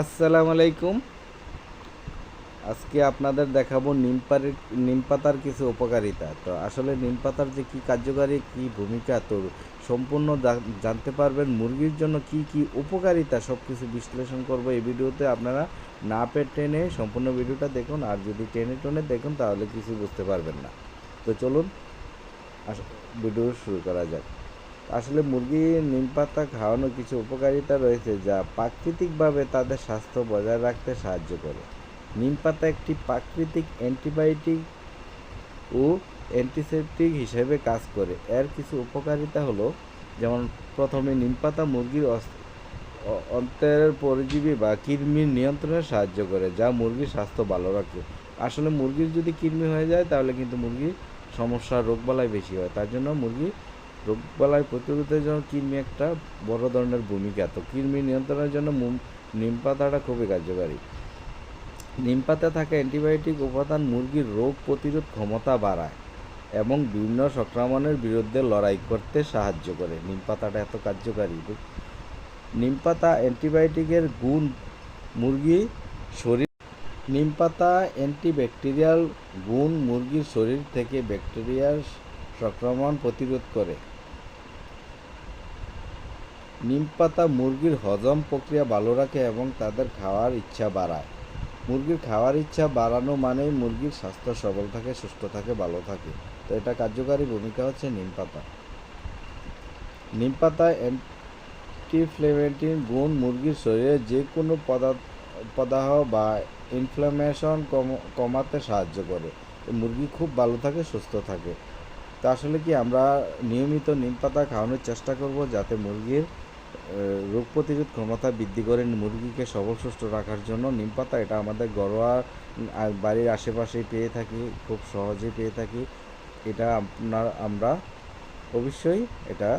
আসসালামু আলাইকুম আজকে আপনাদের দেখাবো নিম নিম পাতার কিছু উপকারিতা। তো আসলে নিম পাতার যে কী কার্যকারী, কী ভূমিকা, তো সম্পূর্ণ জানতে পারবেন মুরগির জন্য কি কি উপকারিতা সব কিছু বিশ্লেষণ করব এই ভিডিওতে। আপনারা না পেয়ে টেনে সম্পূর্ণ ভিডিওটা দেখুন, আর যদি টেনে টেনে দেখুন, তাহলে কিছু বুঝতে পারবেন না। তো চলুন ভিডিও শুরু করা যাক। আসলে মুরগি, নিম পাতা খাওয়ানোর কিছু উপকারিতা রয়েছে যা প্রাকৃতিকভাবে তাদের স্বাস্থ্য বজায় রাখতে সাহায্য করে। নিম পাতা একটি প্রাকৃতিক অ্যান্টিবায়োটিক ও অ্যান্টিসেপটিক হিসেবে কাজ করে। এর কিছু উপকারিতা হলো, যেমন প্রথমে নিম পাতা মুরগির অন্ত্রের পরজীবী বা কৃমির নিয়ন্ত্রণে সাহায্য করে, যা মুরগির স্বাস্থ্য ভালো রাখে। আসলে মুরগির যদি কৃমি হয়ে যায়, তাহলে কিন্তু মুরগির সমস্যা, রোগবালাই বেশি হয়। তার জন্য মুরগি রোগবালাই প্রতিরোধের জন্য কৃমি একটা বড় ধরনের ভূমিকা। তো কৃমি নিয়ন্ত্রণের জন্য নিম পাতাটা খুবই কার্যকারী। নিম পাতা থাকা অ্যান্টিবায়োটিক উপাদান মুরগির রোগ প্রতিরোধ ক্ষমতা বাড়ায় এবং বিভিন্ন সংক্রমণের বিরুদ্ধে লড়াই করতে সাহায্য করে। নিম পাতাটা এত কার্যকারী। নিম পাতা অ্যান্টিবায়োটিকের গুণ মুরগি শরীর নিম পাতা অ্যান্টিব্যাকটেরিয়াল গুণ মুরগির শরীর থেকে ব্যাকটেরিয়ার সংক্রমণ প্রতিরোধ করে। নিম পাতা মুরগির হজম প্রক্রিয়া ভালো রাখে এবং তাদের খাওয়ার ইচ্ছা বাড়ায়। মুরগির খাওয়ার ইচ্ছা বাড়ানো মানেই মুরগির স্বাস্থ্য সবল থাকে, সুস্থ থাকে, ভালো থাকে। তো এটা কার্যকারী ভূমিকা হচ্ছে নিম পাতা নিম পাতায় অ্যান্টিফ্লেমেটিন গুণ মুরগির শরীরে যে কোনো প্রদাহ বা ইনফ্লামেশন কমাতে সাহায্য করে। মুরগি খুব ভালো থাকে, সুস্থ থাকে। তো আসলে কি আমরা নিয়মিত নিম পাতা খাওয়ানোর চেষ্টা করব যাতে মুরগির রোগ প্রতিরোধ ক্ষমতা বৃদ্ধি করে মুরগিকে সবল, সুস্থ রাখার জন্য। নিম পাতা এটা আমাদের ঘরোয়া বাড়ির আশেপাশেই পেয়ে থাকি, খুব সহজেই পেয়ে থাকি। এটা আপনার, আমরা অবশ্যই এটা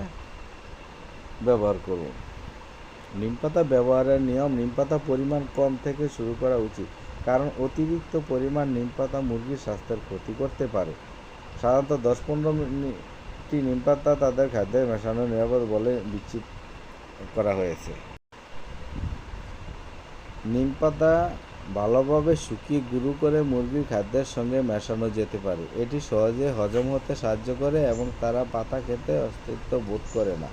ব্যবহার করব। নিম পাতা ব্যবহারের নিয়ম নিম পাতা পরিমাণ কম থেকে শুরু করা উচিত। কারণ অতিরিক্ত পরিমাণ নিম পাতা মুরগির স্বাস্থ্যের ক্ষতি করতে পারে। সাধারণত দশ পনেরো মিনিটটি নিম পাতা তাদের খাদ্যে মেশানো নিরাপদ বলে নিশ্চিত করা হয়েছে। নিম পাতা ভালোভাবে শুকিয়ে গুঁড়ো করে মুরগির খাদ্যের সঙ্গে মেশানো যেতে পারে। এটি সহজে হজম হতে সাহায্য করে এবং তারা পাতা খেতে অস্তিত্ব বোধ করে না।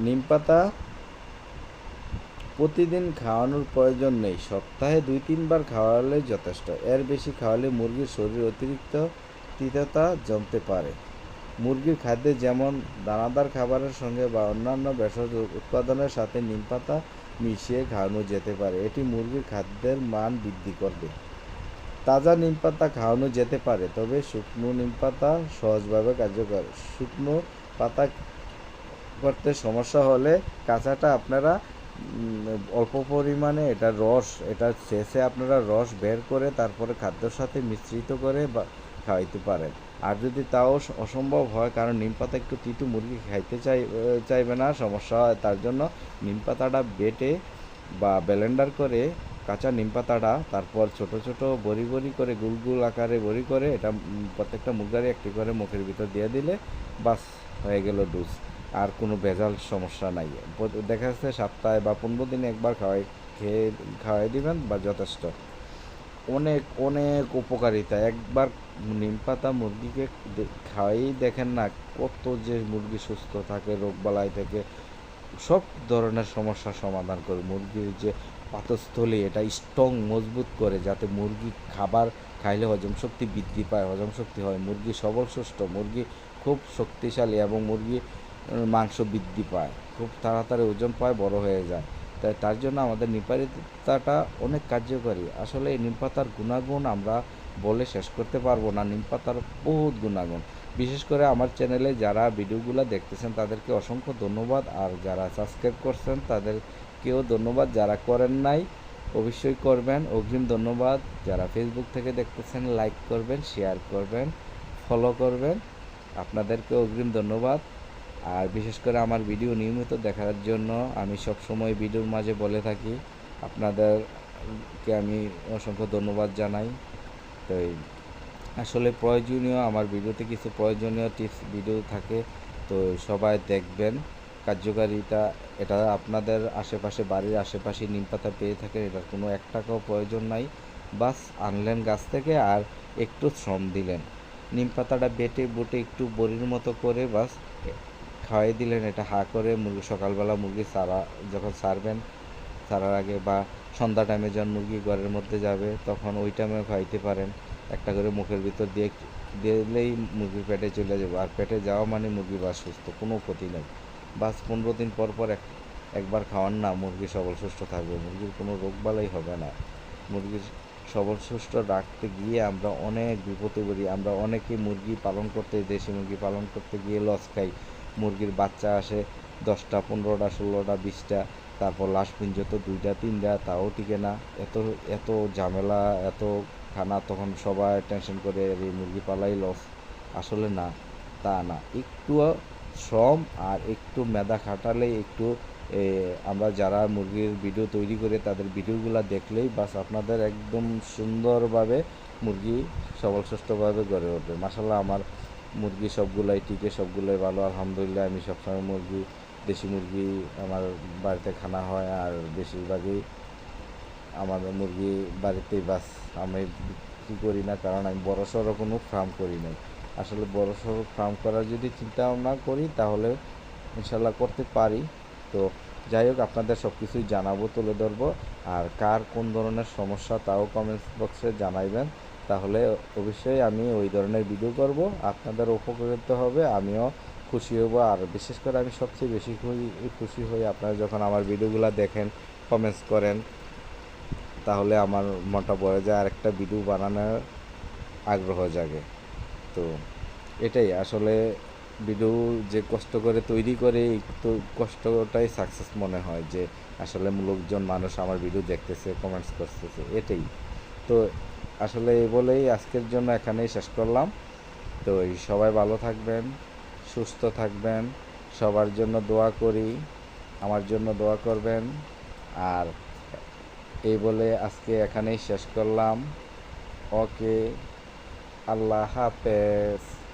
নিম পাতা প্রতিদিন খাওয়ানোর প্রয়োজন নেই। সপ্তাহে দুই, তিনবার খাওয়ালে যথেষ্ট। এর বেশি খাওয়ালে মুরগির শরীর অতিরিক্ত তিততা জমতে পারে। মুরগির খাদ্যে যেমন দানাদার খাবারের সঙ্গে বা অন্যান্য ভেষজ উৎপাদনের সাথে নিম পাতা মিশিয়ে খাওয়ানো যেতে পারে। এটি মুরগির খাদ্যের মান বৃদ্ধি করবে। তাজা নিম পাতা খাওয়ানো যেতে পারে, তবে শুকনো নিম পাতা সহজভাবে কার্যকর। শুকনো পাতা করতে সমস্যা হলে কাঁচাটা আপনারা অল্প পরিমাণে এটা রস, এটা শেষে আপনারা রস বের করে তারপরে খাদ্যের সাথে মিশ্রিত করে বা খাওয়াইতে পারেন। আর যদি তাও অসম্ভব হয়, কারণ নিম পাতা একটু তিতু মুরগি খাইতে চাই চাইবে না, সমস্যা হয়। তার জন্য নিম পাতাটা বেটে বা ব্লেন্ডার করে কাঁচা নিম পাতাটা, তারপর ছোট ছোট বড়ি বড়ি করে গুল গুল আকারে বড়ি করে এটা প্রত্যেকটা মুরগারে একটি করে মুখের ভিতর দিয়ে দিলে বাস হয়ে গেল ডুস। আর কোনো ভেজাল সমস্যা নাই। দেখা যাচ্ছে সপ্তাহে বা পনেরো দিনে একবার খাওয়াই, খেয়ে, খাওয়াই দিবেন বা যথেষ্ট। অনেক অনেক উপকারিতা। একবার নিম পাতা মুরগিকে খাওয়াই দেখেন না কত যে মুরগি সুস্থ থাকে, রোগবালাই থেকে, সব ধরনের সমস্যার সমাধান করে। মুরগির যে পাতস্থলী এটা স্ট্রং মজবুত করে, যাতে মুরগি খাবার খাইলে হজম শক্তি বৃদ্ধি পায়, হজম শক্তি হয়। মুরগি সবল, সুস্থ, মুরগি খুব শক্তিশালী এবং মুরগি মাংস বৃদ্ধি পায়, খুব তাড়াতাড়ি ওজন পায়, বড় হয়ে যায়। তাই তার জন্য আমাদের নিমপাতাটা অনেক কার্যকরী। আসলে এই নিমপাতার গুণাগুণ আমরা বলে শেষ করতে পারব না, নিমপাতার বহুত গুণাগুণ। বিশেষ করে আমার চ্যানেলে যারা ভিডিওগুলো দেখতেছেন, তাদেরকে অসংখ্য ধন্যবাদ। আর যারা সাবস্ক্রাইব করছেন, তাদেরকেও ধন্যবাদ। যারা করেন নাই, অবশ্যই করবেন। অগ্রিম ধন্যবাদ। যারা ফেসবুক থেকে দেখতেছেন লাইক করবেন শেয়ার করবেন ফলো করবেন। আপনাদেরকে অগ্রিম ধন্যবাদ। আর বিশেষ করে আমার ভিডিও নিয়মিত দেখার জন্য আমি সব সময় ভিডিওর মাঝে বলে থাকি। আপনাদেরকে আমি অসংখ্য ধন্যবাদ জানাই। তো আসলে প্রয়োজনীয়, আমার ভিডিওতে কিছু প্রয়োজনীয় টিপস ভিডিও থাকে, তো সবাই দেখবেন। কার্যকারিতা, এটা আপনাদের আশেপাশে, বাড়ির আশেপাশে নিম পাতা পেয়ে থাকেন, এটার কোনো এক টাকাও প্রয়োজন নাই। বাস আনলেন গাছ থেকে আর একটু শ্রম দিলেন। নিম পাতাটা বেটে বুটে একটু বড়ির মতো করে বাস খাওয়াই দিলেন, এটা হা করে মুরগি, সকালবেলা মুরগি সারা, যখন সারবেন, সারার আগে বা সন্ধ্যা টাইমে যখন মুরগি ঘরের মধ্যে যাবে, তখন ওই টাইমে খাইতে পারেন। একটা করে মুখের ভিতর দিয়ে, দিলেই মুরগির পেটে চলে যাবে। আর পেটে যাওয়া মানে মুরগি বা সুস্থ, কোনো ক্ষতি নেই। বাস পনেরো দিন পর পর এক, একবার খাওয়ান না, মুরগি সবল সুস্থ থাকবে। মুরগির কোনো রোগবালাই হবে না। মুরগির সবল সুস্থ রাখতে গিয়ে আমরা অনেক বিপদে পড়ি। আমরা অনেকে মুরগি পালন করতে, দেশি মুরগি পালন করতে গিয়ে লস খাই। মুরগির বাচ্চা আসে দশটা, পনেরোটা, ষোলোটা, বিশটা, তারপর লাস্ট পর্যন্ত দুইটা, তিনটা, তাও টিকে না। এত এত ঝামেলা, এত খানা, তখন সবাই টেনশন করে এই মুরগি পালাই, লস। আসলে না, তা না। একটু শ্রম আর একটু মেধা খাটালে একটু আমরা যারা মুরগির ভিডিও তৈরি করে, তাদের ভিডিওগুলো দেখলেই বাস আপনাদের একদম সুন্দরভাবে মুরগি সবল সুস্থভাবে গড়ে উঠবে। মাসাল্লাহ আমার মুরগি সবগুলাই টিকে সবগুলাই ভালো, আলহামদুলিল্লাহ আমি সবসময় মুরগি, দেশি মুরগি আমার বাড়িতে খানা হয় আর বেশিরভাগই আমাদের মুরগি বাড়িতেই বাস, আমি বিক্রি করি না কারণ আমি বড় সড়ো কোনো ফার্ম করি নাই। আসলে বড় সড়ো ফার্ম করার যদি চিন্তা ভাবনা করি তাহলে ইনশাল্লাহ করতে পারি। তো যাই হোক, আপনাদের সব কিছুই জানাব, তুলে ধরবো। আর কার কোন ধরনের সমস্যা তাও কমেন্টস বক্সে জানাইবেন। তাহলে অবশ্যই আমি ওই ধরনের ভিডিও করব। আপনাদের উপকৃত হবে, আমিও খুশি হব। আর বিশেষ করে আমি সবচেয়ে বেশি খুশি হই আপনারা যখন আমার ভিডিওগুলো দেখেন কমেন্টস করেন, তাহলে আমার মনটা ভরে যায় আর একটা ভিডিও বানানোর আগ্রহ জাগে। তো এটাই, আসলে ভিডিও যে কষ্ট করে তৈরি করে একটু কষ্টটাই সাকসেস মনে হয় যে, আসলে লোকজন, মানুষ আমার ভিডিও দেখতেছে কমেন্টস করতেছে, এটাই। তো আসলে এই বলেই আজকের জন্য এখানেই শেষ করলাম। তো সবাই ভালো থাকবেন, সুস্থ থাকবেন, সবার জন্য দোয়া করি, আমার জন্য দোয়া করবেন। আর এই বলে আজকে এখানেই শেষ করলাম। ওকে, আল্লাহ হাফেজ।